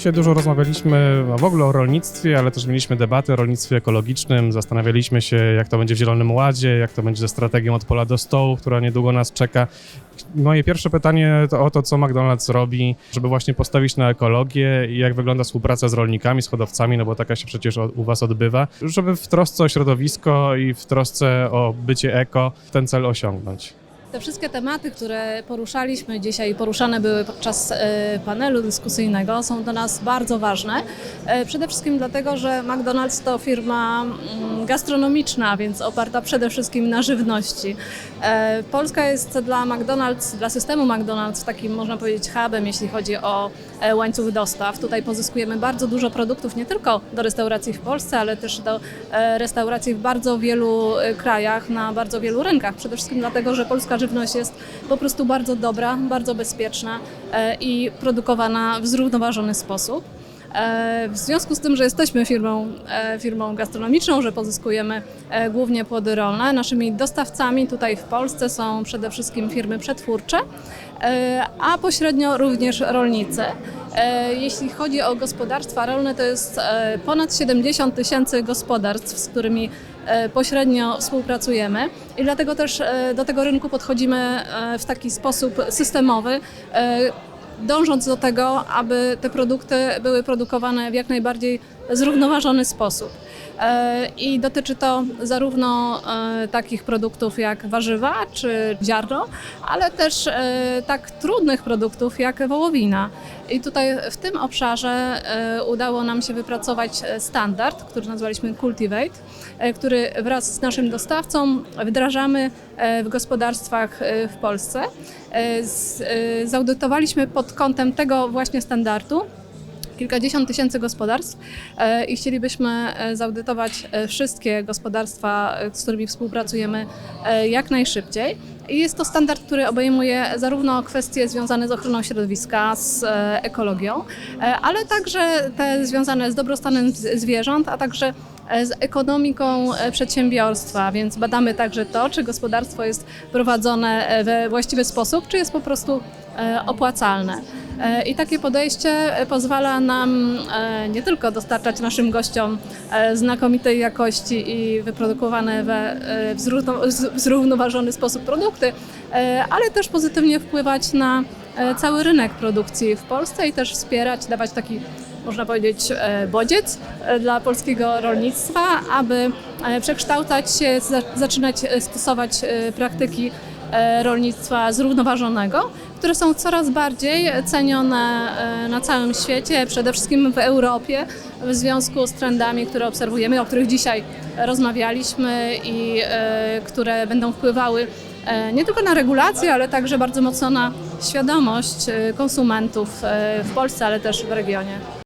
Dzisiaj dużo rozmawialiśmy w ogóle o rolnictwie, ale też mieliśmy debaty o rolnictwie ekologicznym. Zastanawialiśmy się, jak to będzie w Zielonym Ładzie, jak to będzie ze strategią od pola do stołu, która niedługo nas czeka. Moje pierwsze pytanie to o to, co McDonald's robi, żeby właśnie postawić na ekologię i jak wygląda współpraca z rolnikami, z hodowcami, no bo taka się przecież u Was odbywa, żeby w trosce o środowisko i w trosce o bycie eko ten cel osiągnąć. Te wszystkie tematy, które poruszaliśmy dzisiaj, poruszane były podczas e, panelu dyskusyjnego, są dla nas bardzo ważne. E, Przede wszystkim dlatego, że McDonald's to firma mm, gastronomiczna, więc oparta przede wszystkim na żywności. E, Polska jest dla McDonald's, dla systemu McDonald's takim, można powiedzieć, hubem, jeśli chodzi o łańcuch dostaw. Tutaj pozyskujemy bardzo dużo produktów, nie tylko do restauracji w Polsce, ale też do restauracji w bardzo wielu krajach, na bardzo wielu rynkach. Przede wszystkim dlatego, że polska żywność jest po prostu bardzo dobra, bardzo bezpieczna e, i produkowana w zrównoważony sposób. E, W związku z tym, że jesteśmy firmą, e, firmą gastronomiczną, że pozyskujemy e, głównie płody rolne, naszymi dostawcami tutaj w Polsce są przede wszystkim firmy przetwórcze, a pośrednio również rolnicy. Jeśli chodzi o gospodarstwa rolne, to jest ponad 70 tysięcy gospodarstw, z którymi pośrednio współpracujemy i dlatego też do tego rynku podchodzimy w taki sposób systemowy, dążąc do tego, aby te produkty były produkowane w jak najbardziej zrównoważony sposób. E, I dotyczy to zarówno e, takich produktów jak warzywa czy ziarno, ale też e, tak trudnych produktów jak wołowina. I tutaj w tym obszarze udało nam się wypracować standard, który nazwaliśmy Cultivate, który wraz z naszym dostawcą wdrażamy w gospodarstwach w Polsce. Zaudytowaliśmy pod kątem tego właśnie standardu kilkadziesiąt tysięcy gospodarstw e, i chcielibyśmy e, zaudytować e, wszystkie gospodarstwa, z którymi współpracujemy jak najszybciej. I jest to standard, który obejmuje zarówno kwestie związane z ochroną środowiska, z ekologią, ale także te związane z dobrostanem zwierząt, a także z ekonomiką przedsiębiorstwa, więc badamy także to, czy gospodarstwo jest prowadzone we właściwy sposób, czy jest po prostu opłacalne. E, I takie podejście e, pozwala nam e, nie tylko dostarczać naszym gościom e, znakomitej jakości i wyprodukowane e, w zrównoważony sposób produkty, e, ale też pozytywnie wpływać na e, cały rynek produkcji w Polsce i też wspierać, dawać taki można powiedzieć, e, bodziec e, dla polskiego rolnictwa, aby e, przekształcać się, za- zaczynać e, stosować e, praktyki e, rolnictwa zrównoważonego, które są coraz bardziej cenione e, na całym świecie, przede wszystkim w Europie, w związku z trendami, które obserwujemy, o których dzisiaj rozmawialiśmy i e, które będą wpływały e, nie tylko na regulacje, ale także bardzo mocno na świadomość konsumentów w Polsce, ale też w regionie.